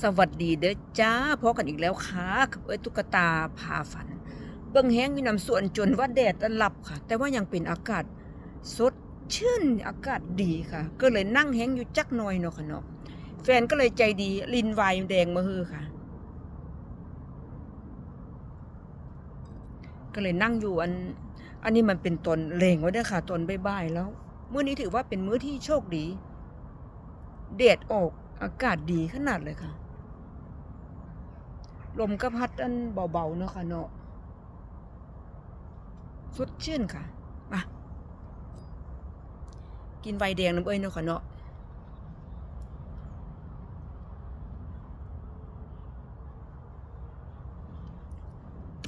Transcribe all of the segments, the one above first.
สวัสดีเด้อจ้าพบกันอีกแล้วค่ะกับเอ้ยตุ๊กตาพาฝัน เบิ่งแห้งมีน้ำส่วนจนว่าแดดอันหลับค่ะ แต่ว่ายังเป็นอากาศสดชื่นอากาศดีค่ะ ก็เลยนั่งแห้งอยู่จักหน่อยเนาะค่ะเนาะแฟนก็เลยใจดีลินวน์แดงมาฮือค่ะ ก็เลยนั่งอยู่อัน อันนี้มันเป็นตนเลงไว้ด้ค่ะตอนบ่ายๆแล้วมื้อนี้ถือว่าเป็นมื้อที่โชคดีแดดออก อากาศดีขนาดเลยค่ะ ลมก็พัดอันเบาๆเนาะค่ะเนาะสดชื่นค่ะมากินไวน์แดงน้ำเอ้ยเนาะค่ะเนาะ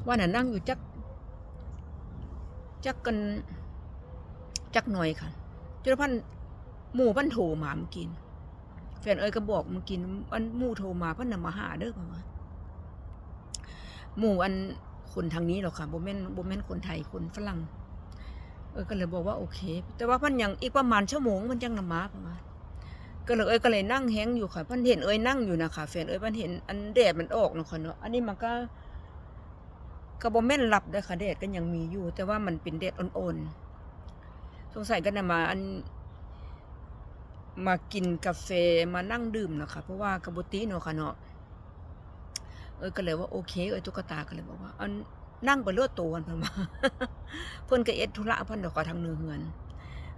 ว่าน่ะนั่งอยู่จัก จักกัน จักหน่อยค่ะจนพันหมู่พันโทรมาเมื่อกี้น่ะ แฟนเอ้ยก็บอกเมื่อกี้อันหมู่โทรมาเพันน่ะมาหาเด้อประมาหมู่อันคนทางนี้หรอกค่ะโบ่แม่นบ่แมนคนไทยคนฝรั่ง เออก็เลยบอกว่าโอเค แต่ว่าพันยังอีกประมาณชั่วโมงมันจังนำมาประมาณก็เลยเอ้ยก็เลยนั่งแฮงอยู่ค่ะพันเห็นเอ้ยนั่งอยู่นะคะแฟนเอ้ยพันเห็นอันแดดมันออกเนาะค่ะเนาะอันนี้มันก็ก็บ่แม่นหลับเด้ค่ะแดดก็ยังมีอยู่ แต่ว่ามันเป็นแดดอ่อนๆสงสัยก็นำมาอัน มากินกาแฟมานั่งดื่มนะคะ เพราะว่ากระบติเนาะค่ะเนาะเออก็เลยว่าโอเคเออตุ๊กตาก็เลยบอกว่าอันนั่งไปเลือดตัวเพิ่นมาเพิ่นก็เอ็ดธุระเพิ่นดอกก็ทางเนือเฮือน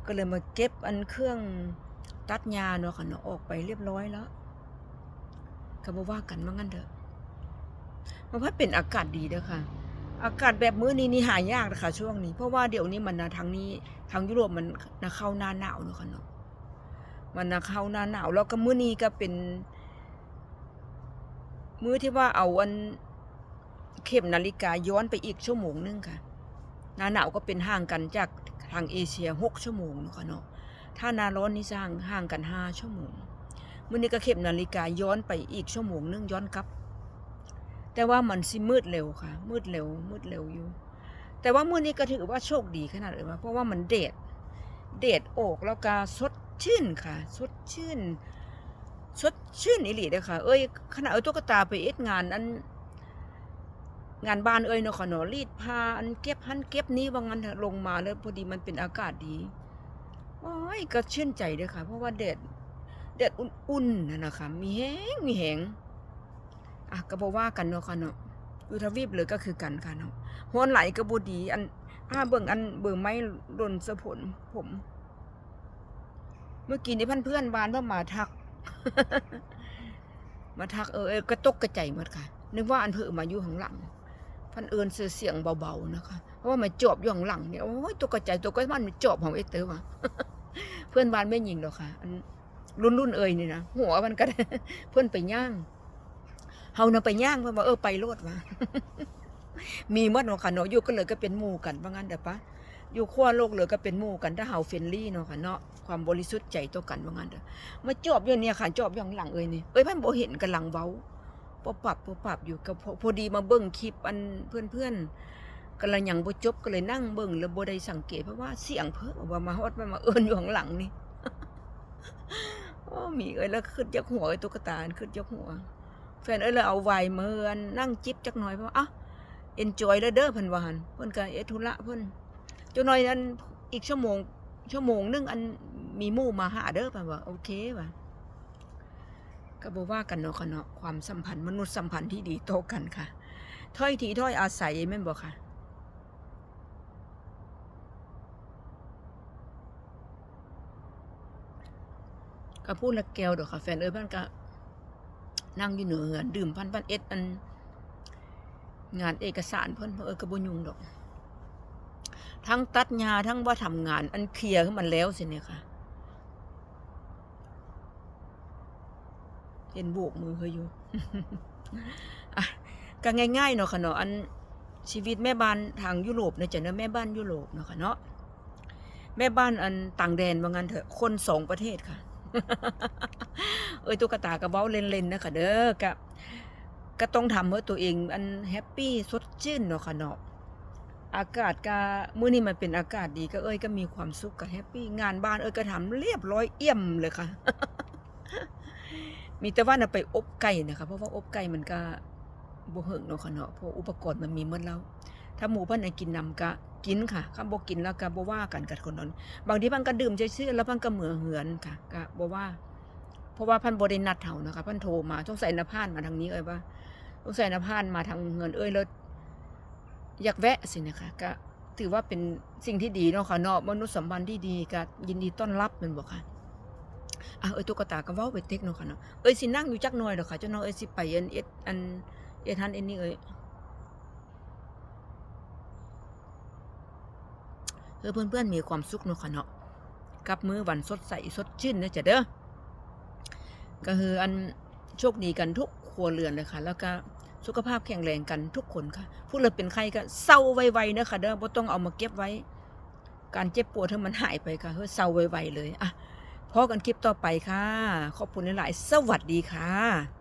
ก็เลยมาเก็บอันเครื่องตัดหญ้าเนาะค่ะเนาะออกไปเรียบร้อยแล้วก็บ่ว่ากันว่างั้นเถอะเพราะว่าเป็นอากาศดีเด้อค่ะ อากาศแบบมื้อนี้นี่หายากนะคะช่วงนี้ เพราะว่าเดี๋ยวนี้มันนะทางนี้ทางยุโรปมันนะเข้าหน้าหนาวเนาะค่ะเนาะ มันนะเข้าหน้าหนาวแล้วก็มื้อนี้ก็เป็น มื้อที่ว่าเอาอันเข็มนาฬิกาย้อนไปอีกชั่วโมงนึงค่ะหน้าหนาวก็เป็นห่างกันจากทางเอเชียหกชั่วโมงเนาะคะเนาะถ้าหนาร้อนนี่สร้างห่างกันห้าชั่วโมงมื้อนี้ก็เข็มนาฬิกาย้อนไปอีกชั่วโมงนึงย้อนกลับ แต่ว่ามันสิมืดเร็วค่ะ มืดเร็ว มืดเร็วอยู่ แต่ว่ามื้อนี้ก็ถือว่าโชคดีขนาดเลยว่าเพราะว่ามันเดดเดดออกแล้วก็สด ชื่นค่ะ สดชื่น สดชื่นอีหลีเด้อค่ะ เอ้ยขณะเอาตุ๊กตาไปเอ็ดงานอันงานบ้านเอ้ยเนาะค่ะเนาะรีดผ้าอันเก็บหันเก็บนี้ว่างั้นลงมาแล้วพอดีมันเป็นอากาศดีโอ้ยก็ชื่นใจเด้ค่ะ เพราะว่าแดดแดดอุ่นๆนะนะคะมีแฮงมีแหงอะก็บ่ว่ากันเนาะค่ะเนาะอยู่ทวีปเลยก็คือกันค่ะเนาะฮ้อนไหลก็บดี อันอ้าเบิ่งอันเบิ่งไม้หล่นสะผลผม เมื่อกี้นี้เพื่อนเพื่อนบ้านเพิ่นมาทัก มาทักเออเออก็ตกกระใจหมดค่ะ นึกว่าอันเพิ่นมาอยู่ข้างหลัง พันเอิญเสียงเบาๆนะคะ เพราะว่ามันจอบอยู่ข้างหลังเนี่ยโอ้ยตกกระใจตกกระมันมันจอบของเอเตอร์ว่ะเพื่อนบ้านไม่ยิงหรอกค่ะรุ่นรุ่นเอ่ยนี่นะหัวมันก็เพื่อนไปย่างเฮานะไปย่างเพื่อนว่าเออไปโลดว่ะมีหมดเนาะค่ะเนาะอยู่ก็เลยก็เป็นหมู่กันว่างั้นเด้อปะ อยู่ขั้วโลกเลยก็เป็นหมู่กันถ้าเฮาเฟนลี่เนาะค่ะเนาะความบริสุทธิ์ใจต่อกันว่างั้นเด้อมาจอบอยู่เนี่ยค่ะจอบอยู่ข้างหลังเอ้ยนี่เอ้ยเพันบ่เห็นกำลังเว้าปปรับปปรับอยู่กับพอดีมาเบิ่งคลิปอันเพื่อนๆกำลังยังบ่จบก็เลยนั่งเบิ่งแล้วบ่ได้สังเกตเพราะว่าเสียงเพิ่นว่ามาฮอดมามาเอิ้นอยู่ข้างหลังนี่โอ้มีเอ้ยแล้วขึ้นจากหัวไอ้ตุ๊กตาขึ้นจากหัวแฟนเอ้ยเลยเอาไวน์มาเฮือนนั่งจิบจักหน่อยเพราะว่าอะ enjoy แล้วเด้อเพิ่นว่าหั่นเพิ่นก็เอธุระเพิ่น จักหน่อยนั้นอีกชั่วโมง ชั่วโมงหนึงอันมีมู่มาหาเด้อป่ะว่าโอเคป่ะก็บอกว่ากันเนาะค่ะเนาะความสัมพันธ์มนุษย์สัมพันธ์ที่ดีโตกันค่ะถ้อยทีถ้อยอาศัยแม่นบอกค่ะก็พูดละแก้วดอกค่ะแฟนเอ้ยพันก็นั่งอยู่เหนือเหือนดื่มพันพันเอ็ดอันงานเอกสารเพิ่นเออกระบุยุงดอก ทั้งตัดหญ้าทั้งว่าทำงาน อันเคลียร์ขึ้นมันแล้วสิเนี่ยค่ะ เห็นโบกมือเขาอยู่ก็ง่ายๆเนาะค่ะเนาะอันชีวิตแม่บ้านทางยุโรปเนี่ยจะเนาะแม่บ้านยุโรปเนาะค่ะเนาะแม่บ้านอันต่างแดนว่างั้นเถอะคนสองประเทศค่ะ เอ้ยตุ๊กตากระเบ้าเล่นๆนะคะเด้อก็ก็ต้องทำเพื่อตัวเองอันแฮปปี้สดชื่นเนาะค่ะเนาะ อากาศก็มื้อนี้มันเป็นอากาศดีก็เอ้ยก็มีความสุขก็แฮปปี้งานบ้านเอ้ยก็ทำเรียบร้อยเอี่ยมเลยค่ะ มีแต่ว่าน่ะไปอบไก่นะคะเพราะว่าอบไก่มันก็บ่เฮิงเนาะค่ะเนาะเพราะอุปกรณ์มันมีหมดแล้ว ถ้าหมูเพิ่นให้กินนำก็กินค่ะคันบ่กินแล้วก็บ่ว่ากันกับคนนั้นบางทีเพิ่นก็ดื่มซื่อๆแล้วเพิ่นก็เหมือเหือนค่ะก็บ่ว่า เพราะว่าเพิ่นบ่ได้นัดเฮานะคะเพิ่นโทรมาสงสัยนภานมาทางนี้เอ้ยว่าสงสัยนภานมาทางเงินเอ้ยแล้ว อยากแวะสินะคะก็ถือว่าเป็นสิ่งที่ดีเนาะค่ะเนาะมนุษยสัมพันธ์ที่ดีก็ยินดีต้อนรับแม่นบ่ค่ะอะเอ้ยตุ๊กตาก็เว้าไปเต็กเนาะค่ะเนาะเอ้ยสินั่งอยู่จักหน่อยดอกค่ะเจ้าน้องเอ้ยสิไปอันเอ็ดอันเอ็ดหันเอ็ดนี่เอ้ยเออเพื่อนๆมีความสุขเนาะค่ะเนาะกับมื้อวันสดใสสดชื่นเด้อจ้ะเด้อก็คืออันโชคดีกันทุกครัวเรือนเลยค่ะ แล้วก็ สุขภาพแข็งแรงกันทุกคนค่ะผู้เลยเป็นใครก็เศร้าไวๆเด้อค่ะเด้อบ่ต้องเอามาเก็บไว้ การเจ็บปวดถ้มันหายไปค่ะเฮ้ยเศร้าไวๆเลยอะพอกันคลิปต่อไปค่ะ ขอบคุณหลายๆสวัสดีค่ะ